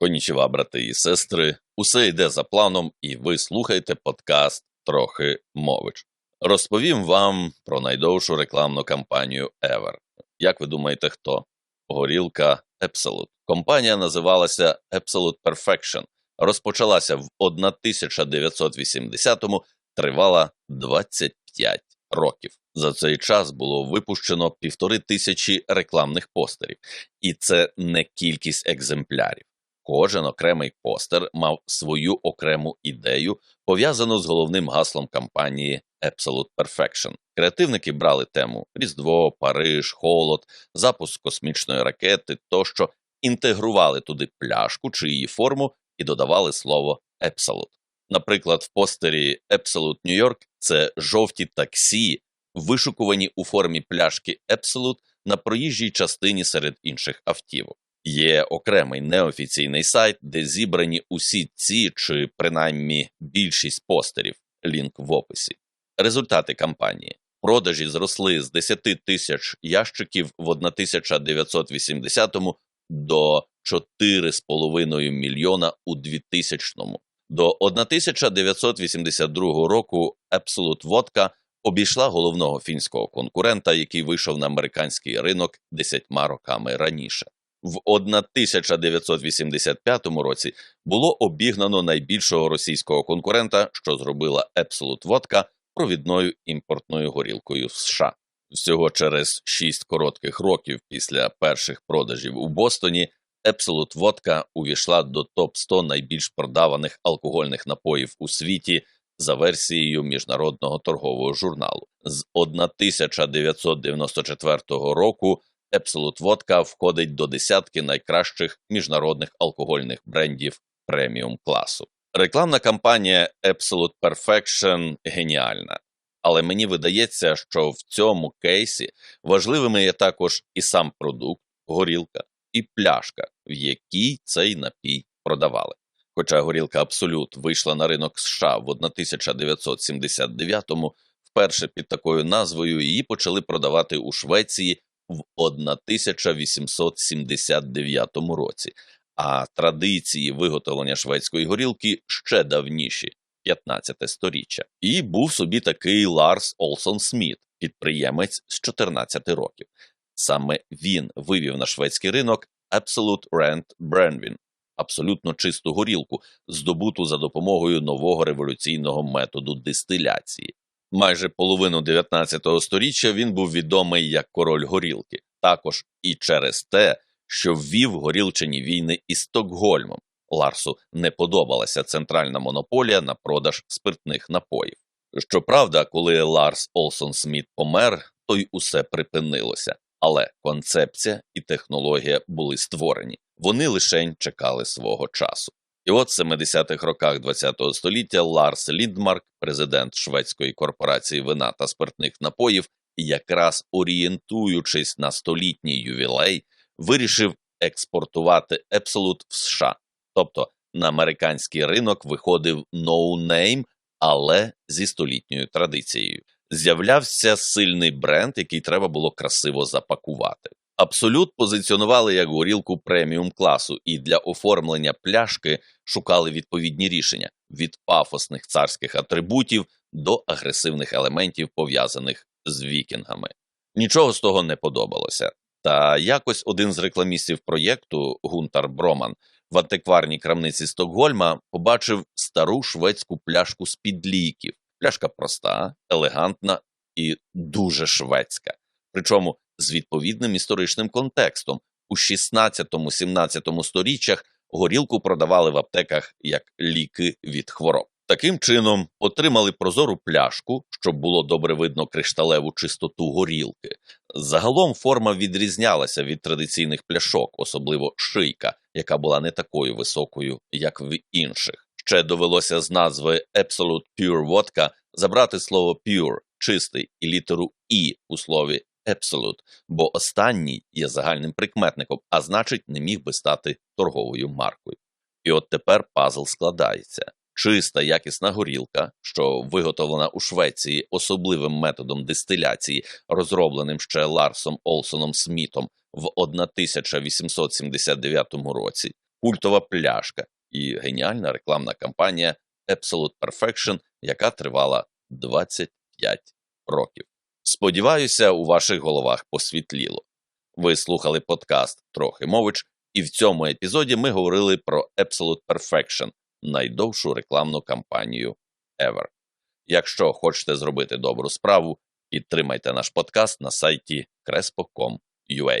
Конічева, брати і сестри, усе йде за планом, і ви слухаєте подкаст Трохи мович. Розповім вам про найдовшу рекламну кампанію Ever. Як ви думаєте, хто? Горілка Absolute. Компанія називалася Absolute Perfection. Розпочалася в 1980-му, тривала 25 років. За цей час було випущено півтори тисячі рекламних постерів, і це не кількість екземплярів. Кожен окремий постер мав свою окрему ідею, пов'язану з головним гаслом кампанії Absolute Perfection. Креативники брали тему Різдво, Париж, Холод, запуск космічної ракети тощо інтегрували туди пляшку чи її форму і додавали слово Absolute. Наприклад, в постері Absolute New York це жовті таксі, вишукувані у формі пляшки Absolute на проїжджій частині серед інших автівок. Є окремий неофіційний сайт, де зібрані усі ці чи принаймні більшість постерів. Лінк в описі. Результати кампанії. Продажі зросли з 10 тисяч ящиків в 1980-му до 4,5 мільйона у 2000-му. До 1982 року Absolute Vodka обійшла головного фінського конкурента, який вийшов на американський ринок десятьма роками раніше. В 1985 році було обігнано найбільшого російського конкурента, що зробила Absolute Vodka провідною імпортною горілкою в США. Всього через 6 коротких років після перших продажів у Бостоні Absolute Vodka увійшла до топ 100 найбільш продаваних алкогольних напоїв у світі за версією міжнародного торгового журналу. З 1994 року Absolute Vodka входить до десятки найкращих міжнародних алкогольних брендів преміум класу. Рекламна кампанія Absolute Perfection геніальна, але мені видається, що в цьому кейсі важливими є також і сам продукт, горілка, і пляшка, в якій цей напій продавали. Хоча горілка Абсолют вийшла на ринок США в 1979-му, вперше під такою назвою її почали продавати у Швеції в 1879 році, а традиції виготовлення шведської горілки ще давніші 15 сторіччя. І був собі такий Ларс Олсон Сміт, підприємець з 14 років. Саме він вивів на шведський ринок Absolute Rent Brandwin – абсолютно чисту горілку, здобуту за допомогою нового революційного методу дистиляції. Майже половину 19 століття він був відомий як король горілки, також і через те, що ввів горілчані війни із Стокгольмом. Ларсу не подобалася центральна монополія на продаж спиртних напоїв. Щоправда, коли Ларс Олсон Сміт помер, то й усе припинилося. Але концепція і технологія були створені, вони лишень чекали свого часу. І от в 70-х роках ХХ століття Ларс Ліндмарк, президент шведської корпорації вина та спиртних напоїв, якраз орієнтуючись на столітній ювілей, вирішив експортувати Absolute в США. Тобто на американський ринок виходив ноунейм, але зі столітньою традицією. З'являвся сильний бренд, який треба було красиво запакувати. Абсолют позиціонували як горілку преміум класу, і для оформлення пляшки шукали відповідні рішення від пафосних царських атрибутів до агресивних елементів, пов'язаних з вікінгами. Нічого з того не подобалося. Та якось один з рекламістів проєкту Гунтар Броман в антикварній крамниці Стокгольма побачив стару шведську пляшку з під ліків. Пляшка проста, елегантна і дуже шведська. Причому з відповідним історичним контекстом. У 16-17 сторіччях горілку продавали в аптеках як ліки від хвороб. Таким чином отримали прозору пляшку, щоб було добре видно кришталеву чистоту горілки. Загалом форма відрізнялася від традиційних пляшок, особливо шийка, яка була не такою високою, як в інших. Ще довелося з назви Absolute Pure Vodka забрати слово pure чистий і літеру і у слові Absolute, бо останній є загальним прикметником, а значить, не міг би стати торговою маркою. І от тепер пазл складається. Чиста якісна горілка, що виготовлена у Швеції особливим методом дистиляції, розробленим ще Ларсом Олсоном Смітом в 1879 році, культова пляшка і геніальна рекламна кампанія Absolute Perfection, яка тривала 25 років. Сподіваюся, у ваших головах посвітліло. Ви слухали подкаст Трохи мович, і в цьому епізоді ми говорили про Absolute Perfection, найдовшу рекламну кампанію ever. Якщо хочете зробити добру справу, підтримайте наш подкаст на сайті crespo.com.ua.